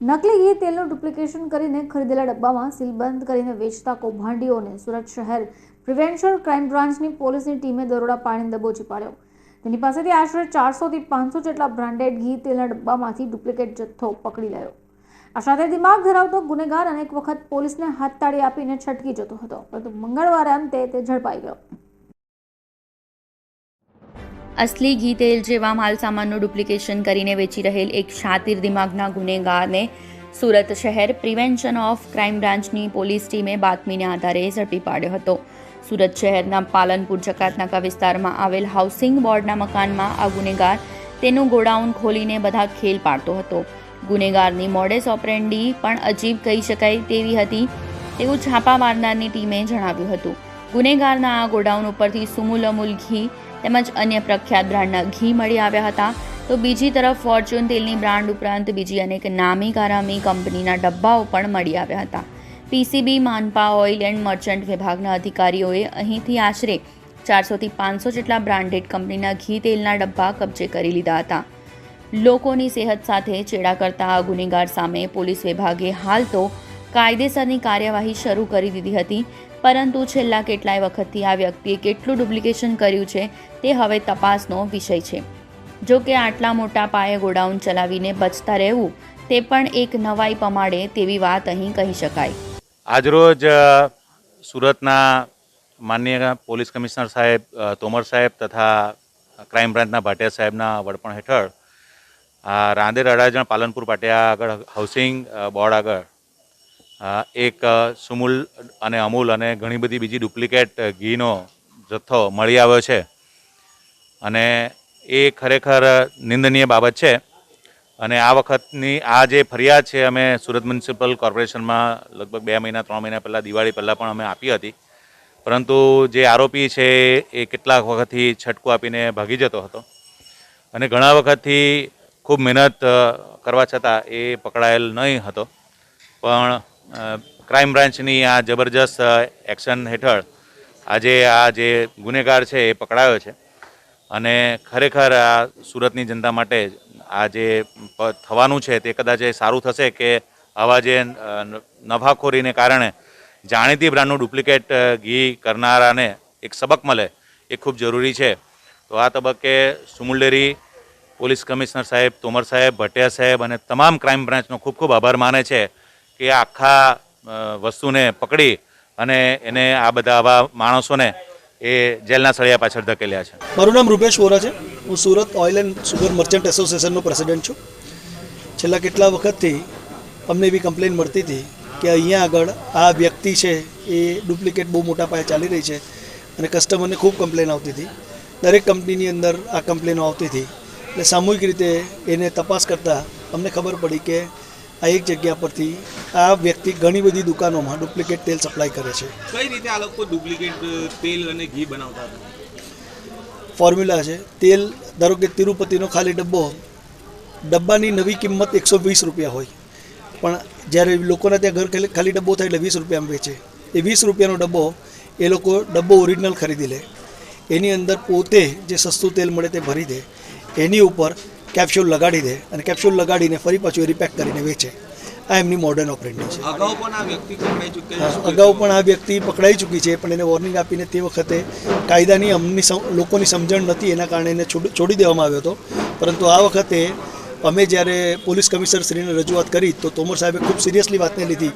નકલી ઘી તેલનું ડુપ્લિકેશન કરીને ખરીદેલા ડબ્બામાં સીલબંધ કરીને વેચતા કૌભાંડીઓને સુરત શહેર પ્રિવેન્શન ક્રાઇમ બ્રાન્ચની પોલીસની ટીમે દરોડા પાડીને દબોચી પાડ્યો. તેની પાસેથી આશરે ચારસોથી પાંચસો જેટલા બ્રાન્ડેડ ઘી તેલના ડબ્બામાંથી ડુપ્લિકેટ જથ્થો પકડી લાયો. આ સાથે દિમાગ ધરાવતો ગુનેગાર અનેક વખત પોલીસને હાથતાળી આપીને છટકી જતો હતો, પરંતુ મંગળવારે અંતે તે ઝડપાઈ ગયો. અસલી ઘી તેલ જેવા માલસામાનનું ડુપ્લિકેશન કરીને વેચી રહેલ એક શાતિર દિમાગના ગુનેગારને સુરત શહેર પ્રિવેન્શન ઓફ ક્રાઇમ બ્રાન્ચની પોલીસ ટીમે બાતમીને આધારે ઝડપી પાડ્યો હતો. સુરત શહેરના પાલનપુર જકાતનાકા વિસ્તારમાં આવેલ હાઉસિંગ બોર્ડના મકાનમાં આ ગુનેગાર તેનું ગોડાઉન ખોલીને બધા ખેલ પાડતો હતો. ગુનેગારની મોડેસ ઓપરેન્ડી પણ અજીબ કહી શકાય તેવી હતી તેવું છાપા મારનારની ટીમે જણાવ્યું હતું. ગુનેગારના આ ગોડાઉન ઉપરથી સુમુલ અમુલ ઘી તેમજ અન્ય પ્રખ્યાત બ્રાન્ડના ઘી મળી આવ્યા હતા. તો બીજી તરફ ફોર્ચ્યુન તેલની બ્રાન્ડ ઉપરાંત બીજી અનેક નામી કારામી કંપનીના ડબ્બાઓ પણ મળી આવ્યા હતા. પીસીબી, માનપા ઓઇલ એન્ડ મર્ચન્ટ વિભાગના અધિકારીઓએ અહીંથી આશરે ચારસોથી પાંચસો જેટલા બ્રાન્ડેડ કંપનીના ઘી તેલના ડબ્બા કબજે કરી લીધા હતા. લોકોની સેહત સાથે ચેડા કરતા આ ગુનેગાર સામે પોલીસ વિભાગે હાલ તો કાયદેસરની કાર્યવાહી શરૂ કરી દીધી હતી. પરંતુ છેલ્લા કેટલાય વખતથી આ વ્યક્તિએ કેટલું ડુપ્લિકેશન કર્યું છે તે હવે તપાસનો વિષય છે. જો કે આટલા મોટા પાયે ગોડાઉન ચલાવીને બચતા રહેવું તે પણ એક નવાઈ પમાડે તેવી વાત અહીં કહી શકાય. આજરોજ સુરતના માનનીય પોલીસ કમિશનર સાહેબ તોમર સાહેબ તથા ક્રાઇમ બ્રાન્ચના ભાટિયા સાહેબના વડપણ હેઠળ રાંદેર અડાજણ પાલનપુર પાટિયા આગળ હાઉસિંગ બોર્ડ આગળ એક સુમૂલ અને અમૂલ અને ઘણી બધી બીજી ડુપ્લિકેટ ઘીનો જથ્થો મળી આવ્યો છે. અને એ ખરેખર નિંદનીય બાબત છે. અને આ વખતની, આ જે ફરિયાદ છે અમે સુરત મ્યુનિસિપલ કોર્પોરેશનમાં લગભગ બે મહિના, ત્રણ મહિના પહેલાં, દિવાળી પહેલાં પણ અમે આપી હતી. પરંતુ જે આરોપી છે, એ કેટલાક વખતથી છટકું આપીને ભાગી જતો હતો. અને ઘણા વખતથી ખૂબ મહેનત કરવા છતાં એ પકડાયેલ નહીં હતો. પણ ક્રાઇમ બ્રાન્ચની આ જબરજસ્ત એક્શન હેઠળ આજે આ જે ગુનેગાર છે એ પકડાયો છે. અને ખરેખર આ સુરતની જનતા માટે આ જે થવાનું છે તે કદાચ એ સારું થશે કે આવા જે નફાખોરીને કારણે જાણીતી બ્રાન્ડનું ડુપ્લિકેટ ઘી કરનારાને એક સબક મળે એ ખૂબ જરૂરી છે. તો આ તબક્કે સુમુલડેરી પોલીસ કમિશનર સાહેબ, તોમર સાહેબ ભટિયા સાહેબ અને તમામ ક્રાઇમ બ્રાન્ચનો ખૂબ ખૂબ આભાર માને છે. કે આખા વસ્તુને પકડી અને એને આ બધા આવા માણસોને એ જેલના સળિયા પાછળ ધકેલ્યા છે. મારું નામ રૂપેશ વોરા છે. હું Surat oil and sugar merchant એસોસિએશનનો president છું. છેલ્લા કેટલા વખતથી અમને એવી કમ્પ્લેન મળતી હતી કે અહીંયા આગળ આ વ્યક્તિ છે એ ડુપ્લિકેટ બહુ મોટા પાયે ચાલી રહી છે અને કસ્ટમરને ખૂબ કમ્પ્લેન આવતી હતી. દરેક કંપનીની અંદર આ કમ્પ્લેનો આવતી હતી. એટલે સામૂહિક રીતે એને તપાસ કરતાં અમને ખબર પડી કે આ એક જગ્યા પરથી આ વ્યક્તિ ઘણી બધી દુકાનોમાં ડુપ્લિકેટ તેલ સપ્લાય કરે છે. કઈ રીતે આ લોકો ડુપ્લિકેટ તેલ અને ઘી બનાવતા ફોર્મ્યુલા છે. તેલ ધારો કે તિરુપતિનો ખાલી ડબ્બો ડબ્બાની નવી કિંમત એકસો વીસ રૂપિયા હોય. પણ જ્યારે લોકોના ત્યાં ઘર ખાલી- ખાલી ડબ્બો થાય એટલે વીસ રૂપિયામાં વેચે. એ વીસ રૂપિયાનો ડબ્બો એ લોકો ડબ્બો ઓરિજિનલ ખરીદી લે. એની અંદર પોતે જે સસ્તું તેલ મળે તે ભરી દે. એની ઉપર કેપ્સ્યુલ લગાડી દે અને કેપ્સ્યુલ લગાડીને ફરી પાછું એ રિપેક કરીને વેચે. આ એમની મોડર્ન ઓપરેટિંગ છે. અગાઉ પણ આ વ્યક્તિ પકડાઈ અગાઉ પણ આ વ્યક્તિ પકડાઈ ચૂકી છે પણ એને વોર્નિંગ આપીને તે વખતે કાયદાની અમની લોકોની સમજણ નથી એના કારણે એને છોડ- છોડી દેવામાં આવ્યો હતો. પરંતુ આ વખતે અમે જ્યારે પોલીસ કમિશનર શ્રીને રજૂઆત કરી તો તોમર સાહેબે ખૂબ સિરિયસલી વાતને લીધી.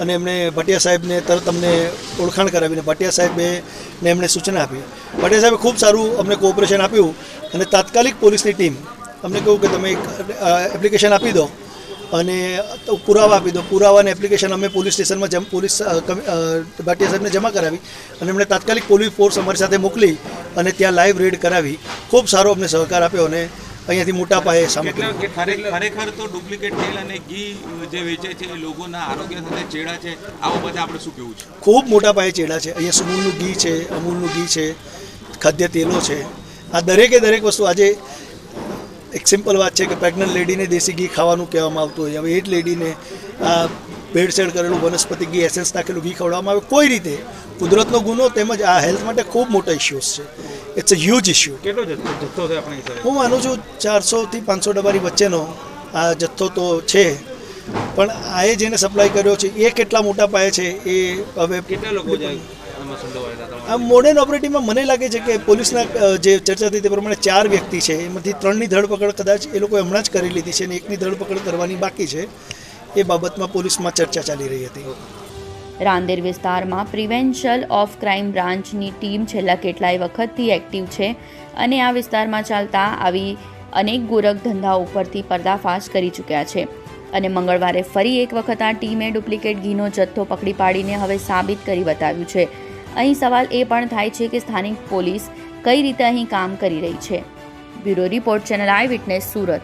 અને એમણે ભટિયા સાહેબને તરત અમને ઓળખાણ કરાવીને ભટિયા સાહેબે ને એમણે સૂચના આપી. ભટિયા સાહેબે ખૂબ સારું અમને કોઓપરેશન આપ્યું અને તાત્કાલિક પોલીસની ટીમ અમને કહ્યું કે તમે એક એપ્લિકેશન આપી દો અને પુરાવા આપી દો. પુરાવા અને એપ્લિકેશન અમે પોલીસ સ્ટેશનમાં જમ પોલીસ ભાટિયા સાહેબને જમા કરાવી અને એમણે તાત્કાલિક પોલીસ ફોર્સ અમારી સાથે મોકલી અને ત્યાં લાઈવ રેડ કરાવી. ખૂબ સારો અમને સહકાર આપ્યો અને અહીંયાથી મોટા પાયે સામગ્રી ખરેખર તો ડુપ્લિકેટ તેલ અને ઘી જે વેચે છે એ લોકોના આરોગ્ય સાથે ચેડા છે. આ બધા આપણે શું કહેવું છે? ખૂબ મોટા પાયે ચેડા છે. અહીંયા સુમૂલનું ઘી છે અમૂલનું ઘી છે ખાદ્ય તેલો છે. આ દરેકે દરેક વસ્તુ આજે એક સિમ્પલ વાત છે કે પ્રેગ્નન્ટ લેડીને દેશી ઘી ખાવાનું કહેવામાં આવતું હોય હવે એ જ લેડીને આ ભેળસેળ કરેલું વનસ્પતિ ઘી એસેન્સ નાખેલું ઘી ખવડાવવામાં આવે. કોઈ રીતે. કુદરતનો ગુનો તેમજ આ હેલ્થ માટે ખૂબ મોટા ઇસ્યુઝ છે. ઇટ્સ અ હ્યુજ ઇસ્યુ કેટલો જથ્થો છે આપણા હું માનું છું ચારસોથી પાંચસો ડબ્બાની વચ્ચેનો આ જથ્થો તો છે. પણ આ જેને સપ્લાય કર્યો છે એ કેટલા મોટા પાયે છે એ હવે કેટલા લોકો છે આમાં સંડોવાયેલા આ મોડર્ન ઓપરેટિવમાં મને લાગે છે કે પોલીસના જે ચર્ચા થઈ તે પ્રમાણે ચાર વ્યક્તિ છે. એમાંથી ત્રણની ધરપકડ કદાચ એ લોકોએ હમણાં જ કરી લીધી છે અને એકની ધરપકડ કરવાની બાકી છે. એ બાબતમાં પોલીસમાં ચર્ચા ચાલી રહી હતી. રાંદેર વિસ્તારમાં પ્રિવેન્શલ ઓફ ક્રાઇમ બ્રાન્ચની ટીમ છેલ્લા કેટલાય વખતથી એક્ટિવ છે અને આ વિસ્તારમાં ચાલતા આવી અનેક ગોરખ ધંધાઓ ઉપરથી પર્દાફાશ કરી ચૂક્યા છે. અને મંગળવારે ફરી એક વખત આ ટીમે ડુપ્લિકેટ ઘીનો જથ્થો પકડી પાડીને હવે સાબિત કરી બતાવ્યું છે. અહીં સવાલ એ પણ થાય છે કે સ્થાનિક પોલીસ કઈ રીતે અહીં કામ કરી રહી છે. Bureau report channel eye witness Surat.